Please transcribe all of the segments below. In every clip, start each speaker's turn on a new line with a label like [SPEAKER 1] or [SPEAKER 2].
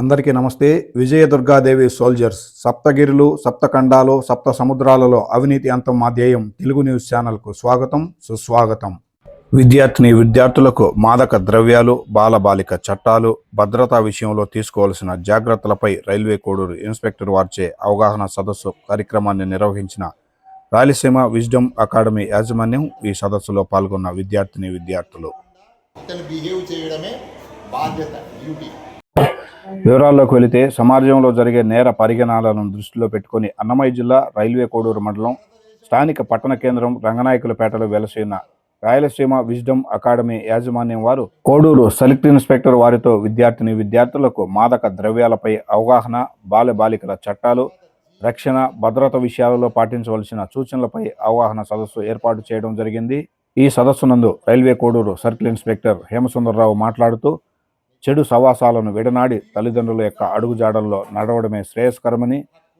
[SPEAKER 1] అందరికీ నమస్తే. విజయ దుర్గాదేవి సోల్జర్స్ సప్తగిరులు సప్తఖండాలు సప్త సముద్రాలలో అవినీతి అంతం మా ధ్యేయం తెలుగు న్యూస్ ఛానల్కు స్వాగతం సుస్వాగతం. విద్యార్థిని విద్యార్థులకు మాదక ద్రవ్యాలు బాలబాలిక చట్టాలు భద్రతా విషయంలో తీసుకోవాల్సిన జాగ్రత్తలపై రైల్వే కోడూరు ఇన్స్పెక్టర్ వారిచే అవగాహన సదస్సు కార్యక్రమాన్ని నిర్వహించిన రాయలసీమ విజ్డమ్ అకాడమీ యాజమాన్యం ఈ సదస్సులో పాల్గొన్న విద్యార్థిని విద్యార్థులు.
[SPEAKER 2] బిహేవ్ చేయడమే బాధ్యత డ్యూటీ
[SPEAKER 1] వివరాల్లోకి వెళితే సమాజంలో జరిగే నేర పరిగణాలను దృష్టిలో పెట్టుకొని అన్నమయ్య జిల్లా రైల్వే కోడూరు మండలం స్థానిక పట్టణ కేంద్రం రంగనాయకులపేటలో వెలసిన రాయలసీమ విజ్డమ్ అకాడమీ యాజమాన్యం వారు కోడూరు సెలెక్ట్ ఇన్స్పెక్టర్ వారితో విద్యార్థిని విద్యార్థులకు మాదక ద్రవ్యాలపై అవగాహన బాల బాలికల చట్టాలు రక్షణ భద్రత విషయాలలో పాటించవలసిన సూచనలపై అవగాహన సదస్సు ఏర్పాటు చేయడం జరిగింది. ఈ సదస్సునందు railway Koduru circle inspector Hemasundara Rao మాట్లాడుతూ చెడు సవాసాలను విడనాడి తల్లిదండ్రుల యొక్క అడుగుజాడల్లో నడవడమే శ్రేయస్కరమని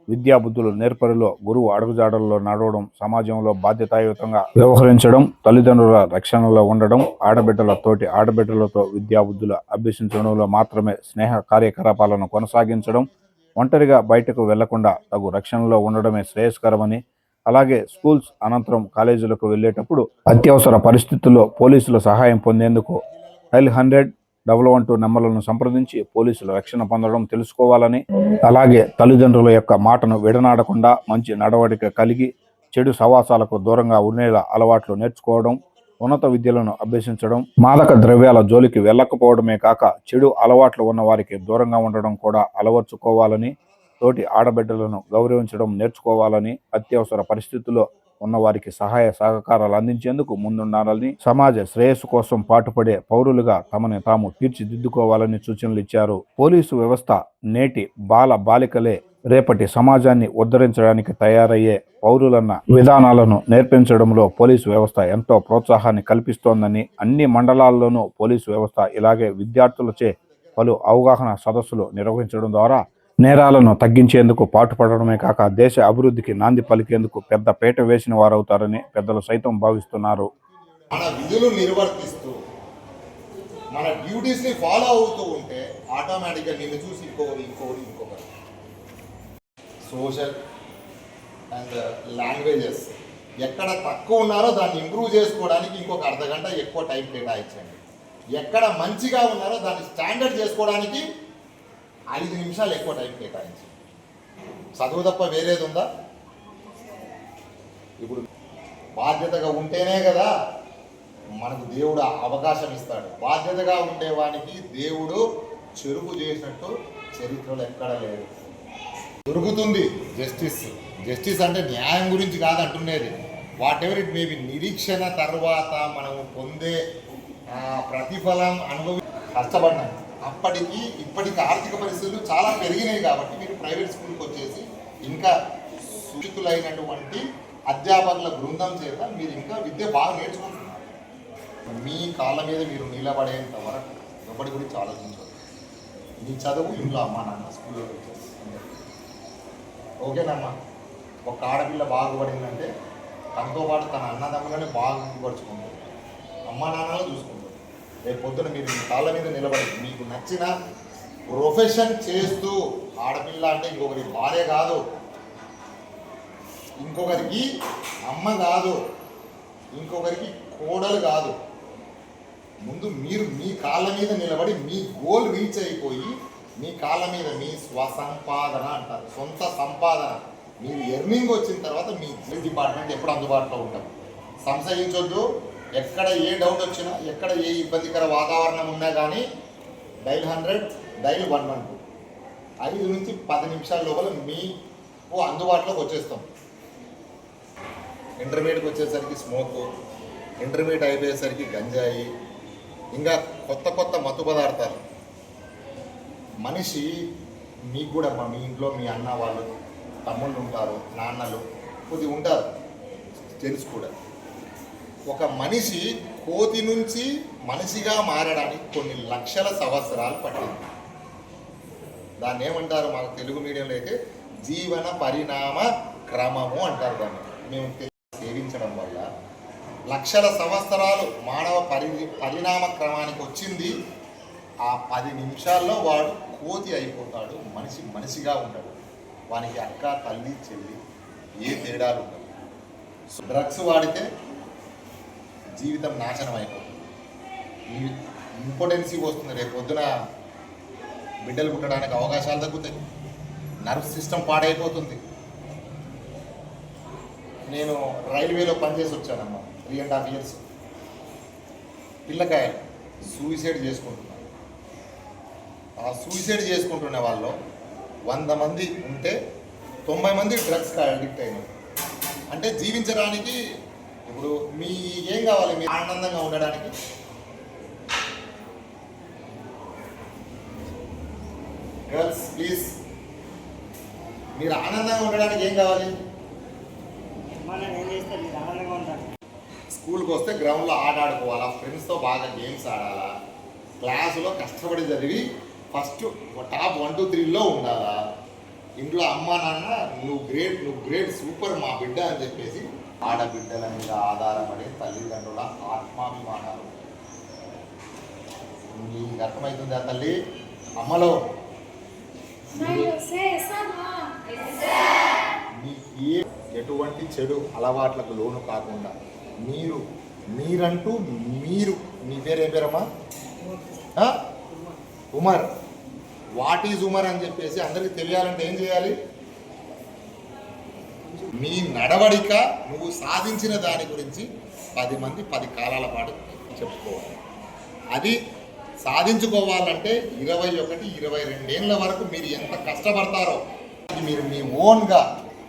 [SPEAKER 1] విద్యాబుద్ధులు నేర్పరిలో గురువు అడుగుజాడల్లో నడవడం సమాజంలో బాధ్యతాయుతంగా వ్యవహరించడం తల్లిదండ్రుల రక్షణలో ఉండడం ఆడబిడ్డల తోటి ఆడబిడ్డలతో విద్యాబుద్ధులు అభ్యసించడంలో మాత్రమే స్నేహ కార్యకలాపాలను కొనసాగించడం ఒంటరిగా బయటకు వెళ్ళకుండా తగు రక్షణలో ఉండడమే శ్రేయస్కరమని అలాగే స్కూల్స్ అనంతరం కాలేజీలకు వెళ్ళేటప్పుడు అత్యవసర పరిస్థితుల్లో పోలీసుల సహాయం పొందేందుకు L hundred double one two నెంబర్లను సంప్రదించి పోలీసులు రక్షణ పొందడం తెలుసుకోవాలని అలాగే తల్లిదండ్రుల యొక్క మాటను విడనాడకుండా మంచి నడవడిక కలిగి చెడు సవాసాలకు దూరంగా ఉండేలా అలవాట్లు నేర్చుకోవడం ఉన్నత విద్యలను అభ్యసించడం మాదక ద్రవ్యాల జోలికి వెళ్ళకపోవడమే కాక చెడు అలవాట్లు ఉన్న వారికి దూరంగా ఉండడం కూడా అలవర్చుకోవాలని తోటి ఆడబిడ్డలను గౌరవించడం నేర్చుకోవాలని అత్యవసర పరిస్థితుల్లో ఉన్నవారికి సహాయ సహకారాలు అందించేందుకు ముందుండాలని సమాజ శ్రేయస్సు కోసం పాటుపడే పౌరులుగా తమని తాము తీర్చిదిద్దుకోవాలని సూచనలు ఇచ్చారు. పోలీసు వ్యవస్థ నేటి బాల బాలికలే రేపటి సమాజాన్ని ఉద్ధరించడానికి తయారయ్యే పౌరులన్న విధానాలను నేర్పించడంలో పోలీసు వ్యవస్థ ఎంతో ప్రోత్సాహాన్ని కల్పిస్తోందని అన్ని మండలాల్లోనూ పోలీసు వ్యవస్థ ఇలాగే విద్యార్థులచే పలు అవగాహన సదస్సులు నిర్వహించడం ద్వారా నేరాలను తగ్గించేందుకు పాటుపడడమే కాక దేశ అభివృద్ధికి నాంది పలికేందుకు పెద్ద పీట వేసిన వారవుతారని పెద్దలు సైతం భావిస్తున్నారు.
[SPEAKER 2] మన విధులు నిర్వర్తిస్తూ మన డ్యూటీస్ని ఫాలో అవుతూ ఉంటే ఆటోమేటిక్గా నిన్ను చూసి ఇంకొకరు ఇంకొకరు ఇంకొకరు సోషల్ అండ్ లాంగ్వేజెస్ ఎక్కడ తక్కువ ఉన్నారో దాన్ని ఇంప్రూవ్ చేసుకోవడానికి ఇంకొక అర్ధ గంట ఎక్కువ టైం కేటాయించండి. ఎక్కడ మంచిగా ఉన్నారో దాన్ని స్టాండర్డ్ చేసుకోవడానికి ఐదు నిమిషాలు ఎక్కువ టైం కేటాయించి. చదువు తప్ప వేరేది ఉందా? ఇప్పుడు బాధ్యతగా ఉంటేనే కదా మనకు దేవుడు అవకాశం ఇస్తాడు. బాధ్యతగా ఉండేవానికి దేవుడు చెరుపు చేసినట్టు చరిత్రలో ఎక్కడ లేదు. దొరుకుతుంది జస్టిస్. జస్టిస్ అంటే న్యాయం గురించి కాదు అంటున్నది. వాట్ ఎవర్ ఇట్ మేబీ నిరీక్షణ తర్వాత మనము పొందే ప్రతిఫలం అనుభవి కష్టపడినాం అప్పటికి ఇప్పటికి ఆర్థిక పరిస్థితులు చాలా పెరిగినాయి కాబట్టి మీరు ప్రైవేట్ స్కూల్కి వచ్చేసి ఇంకా సూచితులైనటువంటి అధ్యాపకుల బృందం చేత మీరు ఇంకా విద్య బాగా నేర్చుకుంటున్నారు. మీ కాళ్ళ మీద మీరు నిలబడేంత వరకు ఎవరి గురించి ఆలోచించదు మీ చదువు ఇంట్లో అమ్మా నాన్న స్కూల్లో ఓకేనమ్మా? ఒక ఆడపిల్ల బాగుపడిందంటే తనతో పాటు తన అన్నదమ్ములని బాగుపరుచుకుంటుంది అమ్మా నాన్నలు చూసుకుంటుంది. రేపు పొద్దున మీరు మీ కాళ్ళ మీద నిలబడి మీకు నచ్చిన ప్రొఫెషన్ చేస్తూ ఆడపిల్ల అంటే ఇంకొకరి భార్య కాదు. ఇంకొకరికి అమ్మ కాదు. ఇంకొకరికి కోడలు కాదు. ముందు మీరు మీ కాళ్ళ మీద నిలబడి మీ గోల్ రీచ్ అయిపోయి మీ కాళ్ళ మీద మీ స్వసంపాదన అంటారు. సొంత సంపాదన. మీరు ఎర్నింగ్ వచ్చిన తర్వాత మీ డిపార్ట్మెంట్ ఎప్పుడు అందుబాటులో ఉంటాం సంశయించొద్దు. ఎక్కడ ఏ డౌట్ వచ్చినా ఎక్కడ ఏ ఇబ్బందికర వాతావరణం ఉన్నా కానీ dial hundred dial one one two. ఐదు నుంచి పది నిమిషాల లోపల మీకు అందుబాటులోకి వచ్చేస్తాం. ఇంటర్మీడియట్కి వచ్చేసరికి స్మోక్ ఇంటర్మీడియట్ అయిపోయేసరికి గంజాయి ఇంకా కొత్త కొత్త మత్తు పదార్థాలు. మనిషి మీకు కూడా మీ ఇంట్లో మీ అన్న వాళ్ళు తమ్ముళ్ళు ఉంటారు నాన్నలు కొద్ది ఉంటారు తెలుసు కూడా. ఒక మనిషి కోతి నుంచి మనిషిగా మారడానికి కొన్ని లక్షల సంవత్సరాలు పట్టింది. దాన్ని ఏమంటారు మన తెలుగు మీడియంలో అయితే? జీవన పరిణామ క్రమము అంటారు దాన్ని. మేము సేవించడం వల్ల లక్షల సంవత్సరాలు మానవ పరి పరిణామ క్రమానికి వచ్చింది. ఆ పది నిమిషాల్లో వాడు కోతి అయిపోతాడు మనిషి మనిషిగా ఉంటాడు. వానికి అక్క తల్లి చెల్లి ఏ తేడాలు ఉండవు. డ్రగ్స్ వాడితే జీవితం నాశనం అయిపోతుంది. ఇంపార్టెన్సీ వస్తుంది రేపు పొద్దున బిడ్డలు పుట్టడానికి అవకాశాలు తగ్గుతాయి నర్వ్ సిస్టమ్ పాడైపోతుంది. నేను రైల్వేలో పనిచేసి వచ్చానమ్మ. త్రీ అండ్ హాఫ్ ఇయర్స్ పిల్లకాయ సూసైడ్ చేసుకుంటున్నారు. ఆ సూసైడ్ చేసుకుంటున్న వాళ్ళు వంద మంది ఉంటే తొంభై మంది డ్రగ్స్కి అడిక్ట్ అయినారు. అంటే జీవించడానికి ఇప్పుడు మీ ఏం కావాలి? మీ ఆనందంగా ఉండడానికి? గర్ల్స్ ప్లీజ్ మీరు ఆనందంగా ఉండడానికి ఏం కావాలి?
[SPEAKER 3] మీరు ఆనందంగా
[SPEAKER 2] స్కూల్కి వస్తే గ్రౌండ్లో ఆట ఆడుకోవాలా? ఫ్రెండ్స్తో బాగా గేమ్స్ ఆడాలా? క్లాసులో కష్టపడి చదివి ఫస్ట్ టాప్ వన్ టూ త్రీలో ఉండాలా? ఇంట్లో అమ్మ నాన్న నువ్వు గ్రేట్ నువ్వు గ్రేట్ సూపర్ మా బిడ్డ అని చెప్పేసి ఆడబిడ్డల మీద ఆధారపడే తల్లిదండ్రుల ఆత్మాభిమానాలు. నీకు అర్థమవుతుందా తల్లి? అమ్మలో. ఎటువంటి చెడు అలవాట్లకు లోను కాకుండా మీరు మీరంటూ మీరు మీ పేరే పేరమ్మా? ఉమర్. వాట్ ఈజ్ ఉమర్ అని చెప్పేసి అందరికి తెలియాలంటే ఏం చేయాలి? నీ నడవడిక నువ్వు సాధించిన దాని గురించి పది మంది పది కాలాల పాటు చెప్పుకోవాలి. అది సాధించుకోవాలంటే ఇరవై ఒకటి ఇరవై రెండేళ్ళ వరకు మీరు ఎంత కష్టపడతారో అది మీరు మీ ఓన్గా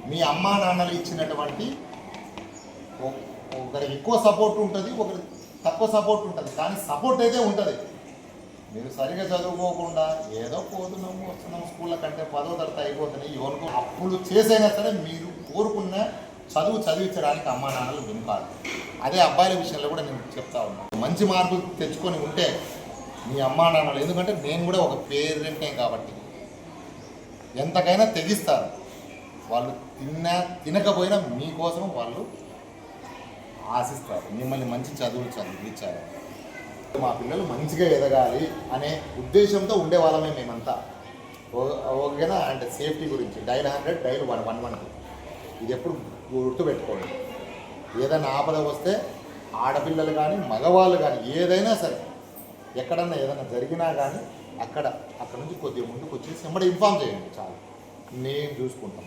[SPEAKER 2] మీ అమ్మా నాన్నలు ఇచ్చినటువంటి ఒకరికి ఎక్కువ సపోర్ట్ ఉంటుంది ఒకరికి తక్కువ సపోర్ట్ ఉంటుంది. కానీ సపోర్ట్ అయితే ఉంటుంది. మీరు సరిగా చదువుకోకుండా ఏదో పోతున్నాము వస్తున్నాము స్కూళ్ళ కంటే పదో తరగతి అయిపోతున్నాయి ఎవరికో అప్పులు చేసైనా సరే మీరు కోరుకున్న చదువు చదివించడానికి అమ్మా నాన్నలు వినుకాలి అదే అబ్బాయిల విషయంలో కూడా నేను చెప్తా ఉన్నాను మంచి మార్కులు తెచ్చుకొని ఉంటే మీ అమ్మా నాన్నలు ఎందుకంటే నేను కూడా ఒక పేరెంటే కాబట్టి. ఎంతకైనా తెగిస్తారు. వాళ్ళు తిన్నా తినకపోయినా మీకోసం వాళ్ళు ఆశిస్తారు. మిమ్మల్ని మంచి చదువులు చదివించాలి మా పిల్లలు మంచిగా ఎదగాలి అనే ఉద్దేశంతో ఉండేవాళ్ళమే మేమంతా. ఓ- ఓకేనా? అంటే సేఫ్టీ గురించి. Dial hundred dial one one one. ఇది ఎప్పుడు గుర్తుపెట్టుకోండి. ఏదైనా ఆపద వస్తే ఆడపిల్లలు కానీ మగవాళ్ళు కానీ ఏదైనా సరే ఎక్కడన్నా ఏదైనా జరిగినా కానీ అక్కడ అక్కడ నుంచి కొద్దిగా ముందుకు వచ్చేసి వెంబడి ఇన్ఫామ్ చేయండి చాలు. నేను చూసుకుంటాం.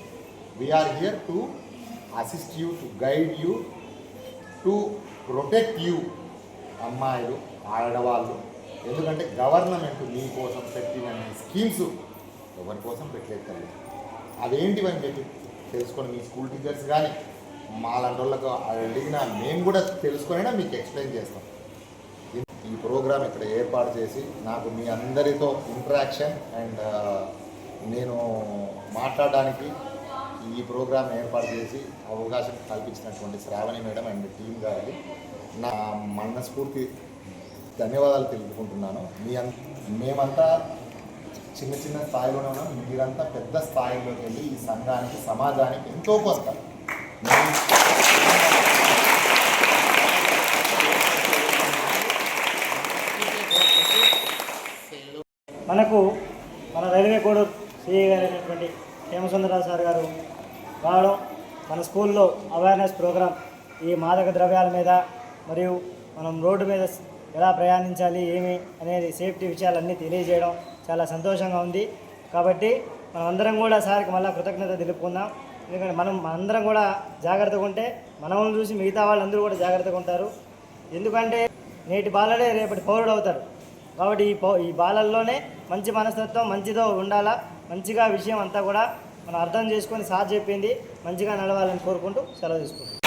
[SPEAKER 2] We're here to assist you to guide you to protect you అమ్మాయిలు. ఆడవాళ్ళు ఎందుకంటే గవర్నమెంట్ మీకోసం పెట్టిన స్కీమ్స్ ఎవరి కోసం పెట్టలేదు తల్లి. అదేంటివని చెప్పి తెలుసుకొని మీ స్కూల్ టీచర్స్ కానీ మాలాంటి వాళ్ళకు అడిగినా మేము కూడా తెలుసుకొనైనా మీకు ఎక్స్ప్లెయిన్ చేస్తాం. ఈ ప్రోగ్రామ్ ఇక్కడ ఏర్పాటు చేసి నాకు మీ అందరితో ఇంట్రాక్షన్ అండ్ నేను మాట్లాడడానికి ఈ ప్రోగ్రామ్ ఏర్పాటు చేసి అవకాశం కల్పించినటువంటి శ్రావణి మేడం అండ్ టీం గారికి నా మనస్ఫూర్తి ధన్యవాదాలు తెలుపుకుంటున్నాను. మీ అన్ మేమంతా చిన్న చిన్న స్థాయిలోనే ఉన్నాం. మీరంతా పెద్ద స్థాయిలోకి వెళ్ళి ఈ సంఘానికి సమాజానికి ఎంతో కొంత
[SPEAKER 3] మనకు మన రైల్వే కోడూరు సిఐ గారు అయినటువంటి హేమసుందరరావు సార్ గారు రావడం మన స్కూల్లో అవేర్నెస్ ప్రోగ్రాం ఈ మాదక ద్రవ్యాల మీద మరియు మనం రోడ్డు మీద ఎలా ప్రయాణించాలి ఏమి అనేది సేఫ్టీ విషయాలన్నీ తెలియజేయడం చాలా సంతోషంగా ఉంది. కాబట్టి మనం అందరం కూడా సార్కి మళ్ళీ కృతజ్ఞత తెలుపుకుందాం. ఎందుకంటే మనం మనందరం కూడా జాగ్రత్తగా ఉంటే మనం చూసి మిగతా వాళ్ళందరూ కూడా జాగ్రత్తగా ఉంటారు. ఎందుకంటే నేటి బాలడే రేపటి పౌరుడు అవుతారు. కాబట్టి ఈ పౌ ఈ బాలల్లోనే మంచి మనస్తత్వం మంచితో ఉండాలా మంచిగా విషయం అంతా కూడా మనం అర్థం చేసుకొని సార్ చెప్పింది మంచిగా నడవాలని కోరుకుంటూ సెలవు తీసుకుంటాం